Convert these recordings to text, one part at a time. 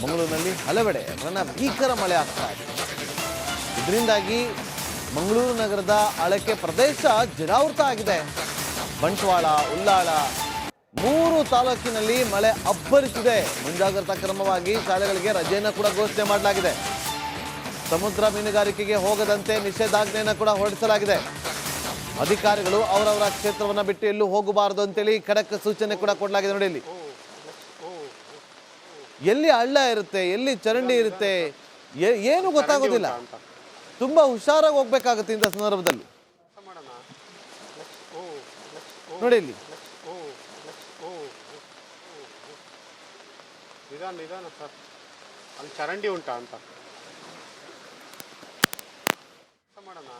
ಮಂಗಳೂರಿನಲ್ಲಿ ಹಲವೆಡೆ ರಣ ಭೀಕರ ಮಳೆ ಆಗ್ತಾ ಇದೆ. ಇದರಿಂದಾಗಿ ಮಂಗಳೂರು ನಗರದ ಅಳಕೆ ಪ್ರದೇಶ ಜಲಾವೃತ ಆಗಿದೆ. ಬಂಟ್ವಾಳ, ಉಲ್ಲಾಳ ಮೂರು ತಾಲೂಕಿನಲ್ಲಿ ಮಳೆ ಅಬ್ಬರಿಸಿದೆ. ಮುಂಜಾಗ್ರತಾ ಕ್ರಮವಾಗಿ ಶಾಲೆಗಳಿಗೆ ರಜೆಯನ್ನು ಕೂಡ ಘೋಷಣೆ ಮಾಡಲಾಗಿದೆ. ಸಮುದ್ರ ಮೀನುಗಾರಿಕೆಗೆ ಹೋಗದಂತೆ ನಿಷೇಧಾಜ್ಞೆಯನ್ನು ಕೂಡ ಹೊರಡಿಸಲಾಗಿದೆ. ಅಧಿಕಾರಿಗಳು ಅವರವರ ಕ್ಷೇತ್ರವನ್ನು ಬಿಟ್ಟು ಎಲ್ಲೂ ಹೋಗಬಾರದು ಅಂತೇಳಿ ಖಡಕ್ ಸೂಚನೆ ಕೂಡ ಕೊಡಲಾಗಿದೆ ನೋಡಿ ಇಲ್ಲಿ. ಎಲ್ಲಿ ಹಳ್ಳ ಇರುತ್ತೆ ಎಲ್ಲಿ ಚರಂಡಿ ಇರುತ್ತೆ ಏನು ಗೊತ್ತಾಗೋದಿಲ್ಲ. ತುಂಬಾ ಹುಷಾರಾಗಿ ಹೋಗ್ಬೇಕಾಗುತ್ತೆ ಇಂಥ ಸಂದರ್ಭದಲ್ಲಿ. ನೋಡಿ ಇಲ್ಲಿ. ನಿಧಾನ ನಿಧಾನ ಸರ್. ಅಲ್ಲಿ ಚರಂಡಿ ಉಂಟಾ ಅಂತ. ಮಾಡೋಣ.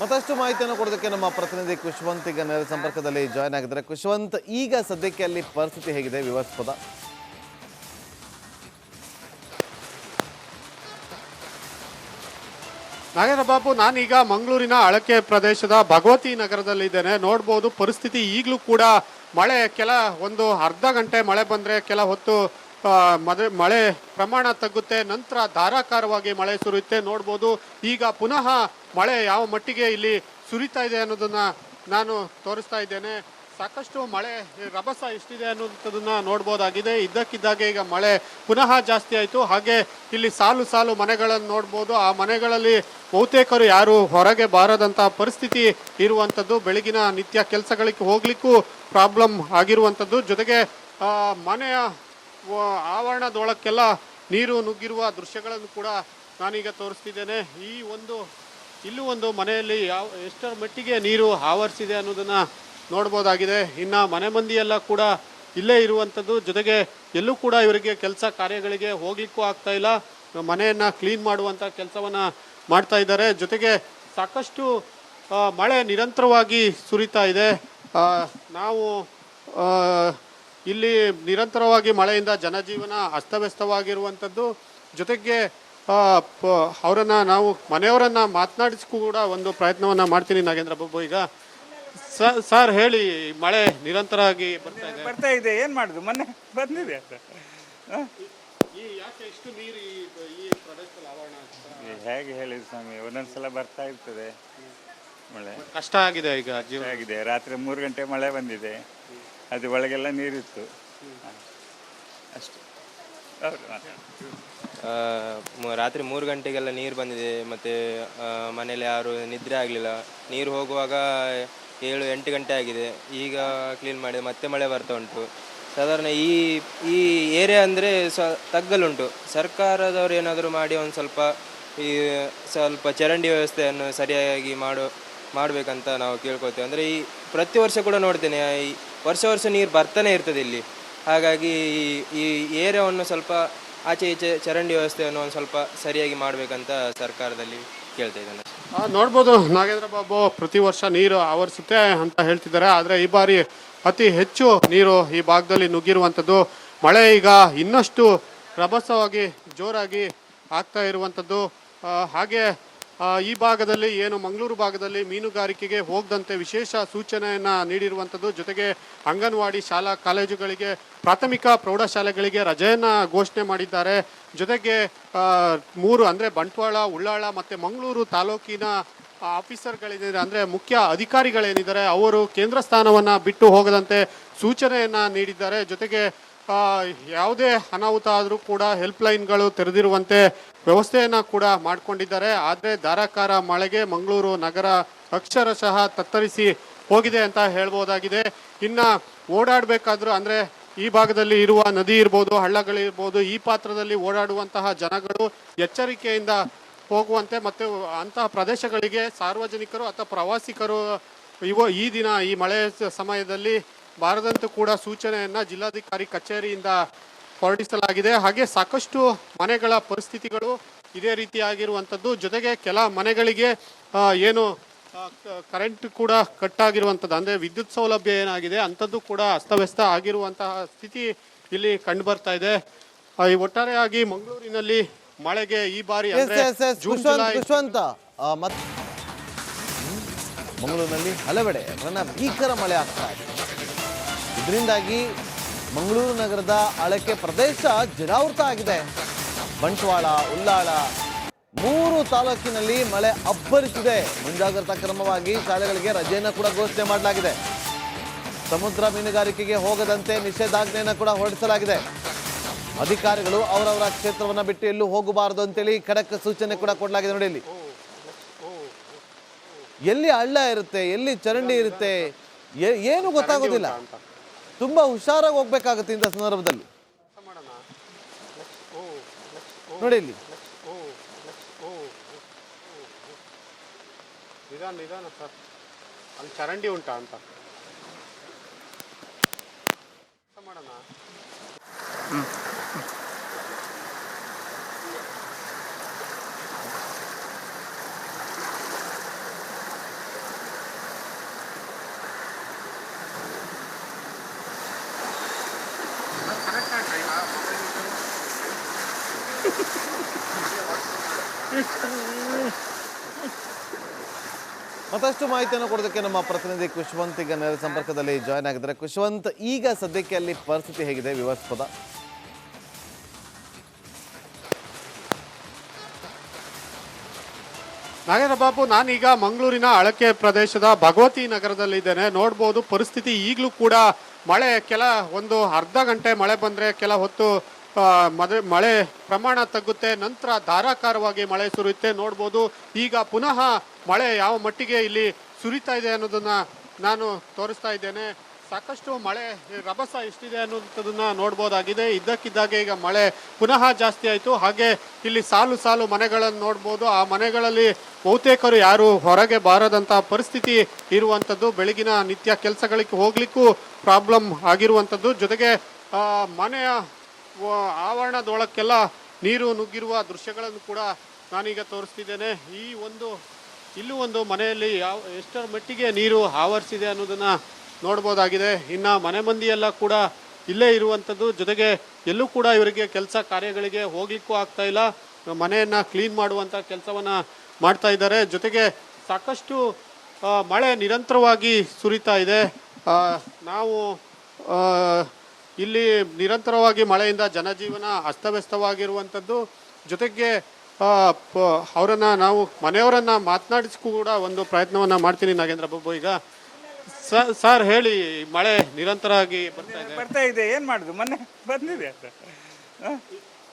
ಮತ್ತಷ್ಟು ಮಾಹಿತಿಯನ್ನು ಕೊಡೋದಕ್ಕೆ ನಮ್ಮ ಪ್ರತಿನಿಧಿ ಖುಷ್ವಂತ್ ಈಗ ನೇರ ಸಂಪರ್ಕದಲ್ಲಿ ಜಾಯ್ನ್ ಆಗಿದ್ದಾರೆ. ಖುಷ್ವಂತ್ ಈಗ ಸದ್ಯಕ್ಕೆ ಅಲ್ಲಿ ಪರಿಸ್ಥಿತಿ ಹೇಗಿದೆ? ವಿವಾದಾಸ್ಪದ ನಾಗೇಂದ್ರ ಬಾಬು, ನಾನೀಗ ಮಂಗಳೂರಿನ ಅಳಕೆ ಪ್ರದೇಶದ ಭಗವತಿ ನಗರದಲ್ಲಿದ್ದೇನೆ ನೋಡ್ಬೋದು ಪರಿಸ್ಥಿತಿ ಈಗಲೂ ಕೂಡ ಮಳೆ, ಕೆಲ ಒಂದು ಅರ್ಧ ಗಂಟೆ ಮಳೆ ಬಂದರೆ ಕೆಲ ಹೊತ್ತು ಮದೆ ಮಳೆ ಪ್ರಮಾಣ ತಗ್ಗುತ್ತೆ, ನಂತರ ಧಾರಾಕಾರವಾಗಿ ಮಳೆ ಸುರಿಯುತ್ತೆ, ನೋಡ್ಬೋದು. ಈಗ ಪುನಃ ಮಳೆ ಯಾವ ಮಟ್ಟಿಗೆ ಇಲ್ಲಿ ಸುರಿತಾ ಇದೆ ಅನ್ನೋದನ್ನು ನಾನು ತೋರಿಸ್ತಾ ಇದ್ದೇನೆ. ಸಾಕಷ್ಟು ಮಳೆ, ರಭಸ ಎಷ್ಟಿದೆ ಅನ್ನೋದನ್ನ ನೋಡ್ಬೋದಾಗಿದೆ. ಇದ್ದಕ್ಕಿದ್ದಾಗೆ ಈಗ ಮಳೆ ಪುನಃ ಜಾಸ್ತಿ ಆಯಿತು. ಹಾಗೆ ಇಲ್ಲಿ ಸಾಲು ಸಾಲು ಮನೆಗಳನ್ನು ನೋಡ್ಬೋದು. ಆ ಮನೆಗಳಲ್ಲಿ ಬಹುತೇಕರು ಯಾರು ಹೊರಗೆ ಬಾರದಂತ ಪರಿಸ್ಥಿತಿ ಇರುವಂಥದ್ದು. ಬೆಳಗಿನ ನಿತ್ಯ ಕೆಲಸಗಳಿಗೆ ಹೋಗ್ಲಿಕ್ಕೂ ಪ್ರಾಬ್ಲಮ್ ಆಗಿರುವಂಥದ್ದು. ಜೊತೆಗೆ ಮನೆಯ ಆವರಣದೊಳಕ್ಕೆಲ್ಲ ನೀರು ನುಗ್ಗಿರುವ ದೃಶ್ಯಗಳನ್ನು ಕೂಡ ನಾನೀಗ ತೋರಿಸ್ತಿದ್ದೇನೆ. ಈ ಒಂದು, ಇಲ್ಲೂ ಒಂದು ಮನೆಯಲ್ಲಿ ಯಾವ, ಎಷ್ಟರ ಮಟ್ಟಿಗೆ ನೀರು ಆವರಿಸಿದೆ ಅನ್ನೋದನ್ನು ನೋಡ್ಬೋದಾಗಿದೆ. ಇನ್ನು ಮನೆ ಮಂದಿಯೆಲ್ಲ ಕೂಡ ಇಲ್ಲೇ ಇರುವಂಥದ್ದು. ಜೊತೆಗೆ ಎಲ್ಲೂ ಕೂಡ ಇವರಿಗೆ ಕೆಲಸ ಕಾರ್ಯಗಳಿಗೆ ಹೋಗ್ಲಿಕ್ಕೂ ಆಗ್ತಾ ಇಲ್ಲ. ಮನೆಯನ್ನು ಕ್ಲೀನ್ ಮಾಡುವಂಥ ಕೆಲಸವನ್ನು ಮಾಡ್ತಾ ಇದ್ದಾರೆ. ಜೊತೆಗೆ ಸಾಕಷ್ಟು ಮಳೆ ನಿರಂತರವಾಗಿ ಸುರಿತಾ ಇದೆ. ನಾವು ಇಲ್ಲಿ ನಿರಂತರವಾಗಿ ಮಳೆಯಿಂದ ಜನಜೀವನ ಅಸ್ತವ್ಯಸ್ತವಾಗಿರುವಂಥದ್ದು. ಜೊತೆಗೆ ಅವರನ್ನ ನಾವು ಮನೆಯವರನ್ನ ಮಾತನಾಡಿಸಿ ಕೂಡ ಒಂದು ಪ್ರಯತ್ನವನ್ನ ಮಾಡ್ತೀನಿ ನಾಗೇಂದ್ರ ಬಾಬು. ಈಗ ಸರ್ ಹೇಳಿ ಮಳೆ ನಿರಂತರವಾಗಿ ಬರ್ತಾ ಇದೆ. ಬರ್ತಾ ಇದೆ. ಏನ್ ಮಾಡುದು? ಮೊನ್ನೆ ಬಂದಿದೆ ಅಂತ. ಈ ಯಾಕೆ ಇಷ್ಟು ನೀರು ಈ ಈ ಪ್ರದೇಶದಲ್ಲಿ ಆವರಣ ಆಗ್ತಾ? ಹೇಗೆ ಹೇಳಿದ್ರು ಸ್ವಾಮಿ ಒಂದೊಂದ್ಸಲ ಬರ್ತಾ ಇರ್ತದೆ ಮಳೆ. ಕಷ್ಟ ಆಗಿದೆ ಈಗ ಜೀವನ. ಆಗಿದೆ. ರಾತ್ರಿ ಮೂರು ಗಂಟೆ ಮಳೆ ಬಂದಿದೆ. ಅದು ಒಳಗೆಲ್ಲ ನೀರಿತ್ತು. ಅಷ್ಟು. ರಾತ್ರಿ ಮೂರು ಗಂಟೆಗೆಲ್ಲ ನೀರು ಬಂದಿದೆ, ಮತ್ತು ಮನೇಲಿ ಯಾರು ನಿದ್ರೆ ಆಗಲಿಲ್ಲ. ನೀರು ಹೋಗುವಾಗ ಏಳು, ಎಂಟು ಗಂಟೆ ಆಗಿದೆ. ಈಗ ಕ್ಲೀನ್ ಮಾಡಿ ಮತ್ತೆ ಮಳೆ ಬರ್ತಾ ಉಂಟು. ಸಾಧಾರಣ ಈ ಈ ಏರಿಯಾ ಅಂದರೆ ಸ, ತಗ್ಗಲುಂಟು. ಸರ್ಕಾರದವರು ಏನಾದರೂ ಮಾಡಿ ಒಂದು ಸ್ವಲ್ಪ, ಈ, ಸ್ವಲ್ಪ ಚರಂಡಿ ವ್ಯವಸ್ಥೆಯನ್ನು ಸರಿಯಾಗಿ ಮಾಡೋ, ಮಾಡಬೇಕಂತ ನಾವು ಕೇಳ್ಕೊತೇವೆ ಅಂದರೆ ಈ ಪ್ರತಿ ವರ್ಷ ಕೂಡ ನೋಡ್ತೇನೆ, ಈ ವರ್ಷ ವರ್ಷ ನೀರು ಬರ್ತಾನೆ ಇರ್ತದೆ ಇಲ್ಲಿ. ಹಾಗಾಗಿ ಈ- ಏರಿಯಾವನ್ನು ಸ್ವಲ್ಪ ಆಚೆ ಈಚೆ ಚರಂಡಿ ವ್ಯವಸ್ಥೆಯನ್ನು ಒಂದು ಸ್ವಲ್ಪ ಸರಿಯಾಗಿ ಮಾಡಬೇಕಂತ ಸರ್ಕಾರದಲ್ಲಿ ಕೇಳ್ತಾ ಇದ್ದಾನೆ. ನೋಡ್ಬೋದು, ನಾಗೇಂದ್ರ ಬಾಬು, ಪ್ರತಿ ವರ್ಷ ನೀರು ಆವರಿಸುತ್ತೆ ಅಂತ ಹೇಳ್ತಿದ್ದಾರೆ. ಆದರೆ ಈ ಬಾರಿ ಅತಿ ಹೆಚ್ಚು ನೀರು ಈ ಭಾಗದಲ್ಲಿ ನುಗ್ಗಿರುವಂಥದ್ದು, ಮಳೆ ಈಗ ಇನ್ನಷ್ಟು ರಭಸವಾಗಿ, ಜೋರಾಗಿ ಆಗ್ತಾ ಇರುವಂಥದ್ದು. ಹಾಗೆ ಈ ಭಾಗದಲ್ಲಿ ಏನು ಮಂಗಳೂರು ಭಾಗದಲ್ಲಿ ಮೀನುಗಾರಿಕೆಗೆ ಹೋಗದಂತೆ ವಿಶೇಷ ಸೂಚನೆಯನ್ನು ನೀಡಿರುವಂಥದ್ದು. ಜೊತೆಗೆ ಅಂಗನವಾಡಿ ಶಾಲಾ ಕಾಲೇಜುಗಳಿಗೆ, ಪ್ರಾಥಮಿಕ ಪ್ರೌಢಶಾಲೆಗಳಿಗೆ ರಜೆಯನ್ನು ಘೋಷಣೆ ಮಾಡಿದ್ದಾರೆ. ಜೊತೆಗೆ ಮೂರು ಅಂದರೆ ಬಂಟ್ವಾಳ, ಉಳ್ಳಾಳ ಮತ್ತು ಮಂಗಳೂರು ತಾಲೂಕಿನ ಆಫೀಸರ್ಗಳೇನಿದೆ ಅಂದರೆ ಮುಖ್ಯ ಅಧಿಕಾರಿಗಳೇನಿದ್ದಾರೆ, ಅವರು ಕೇಂದ್ರ ಸ್ಥಾನವನ್ನು ಬಿಟ್ಟು ಹೋಗದಂತೆ ಸೂಚನೆಯನ್ನು ನೀಡಿದ್ದಾರೆ. ಜೊತೆಗೆ ಯಾವುದೇ ಅನಾಹುತ ಆದರೂ ಕೂಡ ಹೆಲ್ಪ್ಲೈನ್ಗಳು ತೆರೆದಿರುವಂತೆ ವ್ಯವಸ್ಥೆಯನ್ನು ಕೂಡ ಮಾಡಿಕೊಂಡಿದ್ದಾರೆ. ಆದರೆ ಧಾರಾಕಾರ ಮಳೆಗೆ ಮಂಗಳೂರು ನಗರ ಅಕ್ಷರಶಃ ತತ್ತರಿಸಿ ಹೋಗಿದೆ ಅಂತ ಹೇಳ್ಬೋದಾಗಿದೆ. ಇನ್ನು ಓಡಾಡಬೇಕಾದ್ರೂ ಅಂದರೆ ಈ ಭಾಗದಲ್ಲಿ ಇರುವ ನದಿ ಇರ್ಬೋದು ಹಳ್ಳಗಳಿರ್ಬೋದು ಈ ಪಾತ್ರದಲ್ಲಿ ಓಡಾಡುವಂತಹ ಜನಗಳು ಎಚ್ಚರಿಕೆಯಿಂದ ಹೋಗುವಂತೆ ಮತ್ತು ಅಂತಹ ಪ್ರದೇಶಗಳಿಗೆ ಸಾರ್ವಜನಿಕರು ಅಥವಾ ಪ್ರವಾಸಿಗರು ಇವ ಈ ದಿನ ಈ ಮಳೆ ಸಮಯದಲ್ಲಿ ಬಾರದಂತೂ ಕೂಡ ಸೂಚನೆಯನ್ನು ಜಿಲ್ಲಾಧಿಕಾರಿ ಕಚೇರಿಯಿಂದ ಹೊರಡಿಸಲಾಗಿದೆ. ಹಾಗೆ ಸಾಕಷ್ಟು ಮನೆಗಳ ಪರಿಸ್ಥಿತಿಗಳು ಇದೇ ರೀತಿಯಾಗಿರುವಂಥದ್ದು ಜೊತೆಗೆ ಕೆಲ ಮನೆಗಳಿಗೆ ಏನು ಕರೆಂಟ್ ಕೂಡ ಕಟ್ ಆಗಿರುವಂಥದ್ದು ಅಂದರೆ ವಿದ್ಯುತ್ ಸೌಲಭ್ಯ ಏನಾಗಿದೆ ಅಂಥದ್ದು ಕೂಡ ಅಸ್ತವ್ಯಸ್ತ ಆಗಿರುವಂತಹ ಸ್ಥಿತಿ ಇಲ್ಲಿ ಕಂಡು ಬರ್ತಾ ಇದೆ ಈ ಒಟ್ಟಾರೆಯಾಗಿ ಮಂಗಳೂರಿನಲ್ಲಿ ಮಳೆಗೆ ಈ ಬಾರಿ. ಮಂಗಳೂರಿನಲ್ಲಿ ಹಲವೆಡೆ ಭೀಕರ ಮಳೆ ಆಗ್ತಾ ಇದೆ. ಇದರಿಂದಾಗಿ ಮಂಗಳೂರು ನಗರದ ಅಳಕೆ ಪ್ರದೇಶ ಜಲಾವೃತ ಆಗಿದೆ. ಬಂಟ್ವಾಳ, ಉಲ್ಲಾಳ ಮೂರು ತಾಲೂಕಿನಲ್ಲಿ ಮಳೆ ಅಬ್ಬರಿಸಿದೆ. ಮುಂಜಾಗ್ರತಾ ಕ್ರಮವಾಗಿ ಶಾಲೆಗಳಿಗೆ ರಜೆಯನ್ನು ಕೂಡ ಘೋಷಣೆ ಮಾಡಲಾಗಿದೆ. ಸಮುದ್ರ ಮೀನುಗಾರಿಕೆಗೆ ಹೋಗದಂತೆ ನಿಷೇಧಾಜ್ಞೆಯನ್ನು ಕೂಡ ಹೊರಡಿಸಲಾಗಿದೆ. ಅಧಿಕಾರಿಗಳು ಅವರವರ ಕ್ಷೇತ್ರವನ್ನು ಬಿಟ್ಟು ಎಲ್ಲೂ ಹೋಗಬಾರದು ಅಂತೇಳಿ ಖಡಕ್ ಸೂಚನೆ ಕೂಡ ಕೊಡಲಾಗಿದೆ ನೋಡಿ ಇಲ್ಲಿ. ಎಲ್ಲಿ ಹಳ್ಳ ಇರುತ್ತೆ, ಎಲ್ಲಿ ಚರಂಡಿ ಇರುತ್ತೆ ಏನು ಗೊತ್ತಾಗೋದಿಲ್ಲ. ತುಂಬಾ ಹುಷಾರಾಗಿ ಹೋಗ್ಬೇಕಾಗುತ್ತೆ ಇಂಥ ಸಂದರ್ಭದಲ್ಲಿ. ನೋಡಿ ಇಲ್ಲಿ. ನಿಧಾನ ನಿಧಾನ ಸರ್. ಅಲ್ಲಿ ಚರಂಡಿ ಉಂಟಾ ಅಂತ. ಮಾಡೋಣ ಮತ್ತಷ್ಟು ಮಾಹಿತಿಯನ್ನು ಕೊಡೋದಕ್ಕೆ ನಮ್ಮ ಪ್ರತಿನಿಧಿ ಖುಷ್ವಂತ್ ಈಗ ನೇರ ಸಂಪರ್ಕದಲ್ಲಿ ಜಾಯ್ನ್ ಆಗಿದ್ದಾರೆ. ಖುಷ್ವಂತ್ ಈಗ ಸದ್ಯಕ್ಕೆ ಅಲ್ಲಿ ಪರಿಸ್ಥಿತಿ ಹೇಗಿದೆ ವಿವಾದಾಸ್ಪದ ನಾಗೇಂದ್ರ ಬಾಬು ನಾನೀಗ ಮಂಗಳೂರಿನ ಅಳಕೆ ಪ್ರದೇಶದ ಭಗವತಿ ನಗರದಲ್ಲಿದ್ದೇನೆ ನೋಡ್ಬೋದು ಪರಿಸ್ಥಿತಿ ಈಗಲೂ ಕೂಡ ಮಳೆ, ಕೆಲ ಒಂದು ಅರ್ಧ ಗಂಟೆ ಮಳೆ ಬಂದರೆ ಕೆಲ ಹೊತ್ತು ಮದೆ ಮಳೆ ಪ್ರಮಾಣ ತಗ್ಗುತ್ತೆ, ನಂತರ ಧಾರಾಕಾರವಾಗಿ ಮಳೆ ಸುರಿಯುತ್ತೆ, ನೋಡ್ಬೋದು. ಈಗ ಪುನಃ ಮಳೆ ಯಾವ ಮಟ್ಟಿಗೆ ಇಲ್ಲಿ ಸುರಿತಾ ಇದೆ ಅನ್ನೋದನ್ನ ನಾನು ತೋರಿಸ್ತಾ ಇದ್ದೇನೆ. ಸಾಕಷ್ಟು ಮಳೆ, ರಭಸ ಎಷ್ಟಿದೆ ಅನ್ನೋಂಥದ್ದನ್ನ ನೋಡ್ಬೋದಾಗಿದೆ. ಇದ್ದಕ್ಕಿದ್ದಾಗೆ ಈಗ ಮಳೆ ಪುನಃ ಜಾಸ್ತಿ ಆಯಿತು. ಹಾಗೆ ಇಲ್ಲಿ ಸಾಲು ಸಾಲು ಮನೆಗಳನ್ನು ನೋಡ್ಬೋದು. ಆ ಮನೆಗಳಲ್ಲಿ ಬಹುತೇಕರು ಯಾರು ಹೊರಗೆ ಬಾರದಂತಹ ಪರಿಸ್ಥಿತಿ ಇರುವಂಥದ್ದು. ಬೆಳಗಿನ ನಿತ್ಯ ಕೆಲಸಗಳಿಗೆ ಹೋಗ್ಲಿಕ್ಕೂ ಪ್ರಾಬ್ಲಮ್ ಆಗಿರುವಂಥದ್ದು. ಜೊತೆಗೆ ಮನೆಯ ಆವರಣದೊಳಕ್ಕೆಲ್ಲ ನೀರು ನುಗ್ಗಿರುವ ದೃಶ್ಯಗಳನ್ನು ಕೂಡ ನಾನೀಗ ತೋರಿಸ್ತಿದ್ದೇನೆ. ಈ ಒಂದು, ಇಲ್ಲೂ ಒಂದು ಮನೆಯಲ್ಲಿ ಯಾವ, ಎಷ್ಟರ ಮಟ್ಟಿಗೆ ನೀರು ಆವರಿಸಿದೆ ಅನ್ನೋದನ್ನು ನೋಡ್ಬೋದಾಗಿದೆ. ಇನ್ನು ಮನೆ ಮಂದಿಯೆಲ್ಲ ಕೂಡ ಇಲ್ಲೇ ಇರುವಂಥದ್ದು. ಜೊತೆಗೆ ಎಲ್ಲೂ ಕೂಡ ಇವರಿಗೆ ಕೆಲಸ ಕಾರ್ಯಗಳಿಗೆ ಹೋಗ್ಲಿಕ್ಕೂ ಆಗ್ತಾ ಇಲ್ಲ. ಮನೆಯನ್ನು ಕ್ಲೀನ್ ಮಾಡುವಂಥ ಕೆಲಸವನ್ನು ಮಾಡ್ತಾ ಇದ್ದಾರೆ. ಜೊತೆಗೆ ಸಾಕಷ್ಟು ಮಳೆ ನಿರಂತರವಾಗಿ ಸುರಿತಾ ಇದೆ. ನಾವು ಇಲ್ಲಿ ನಿರಂತರವಾಗಿ ಮಳೆಯಿಂದ ಜನಜೀವನ ಅಸ್ತವ್ಯಸ್ತವಾಗಿರುವಂಥದ್ದು. ಜೊತೆಗೆ ಅವರನ್ನು ನಾವು, ಮನೆಯವರನ್ನು ಮಾತನಾಡಿಸಿ ಕೂಡ ಒಂದು ಪ್ರಯತ್ನವನ್ನು ಮಾಡ್ತೀನಿ ನಾಗೇಂದ್ರ ಬಾಬು. ಈಗ ಸರ್ ಹೇಳಿ, ಮಳೆ ನಿರಂತರವಾಗಿ ಬರ್ತಾ ಇದೆ ಬರ್ತಾ ಇದೆ. ಏನು ಮಾಡುದು? ಮೊನ್ನೆ ಬಂದಿದೆ?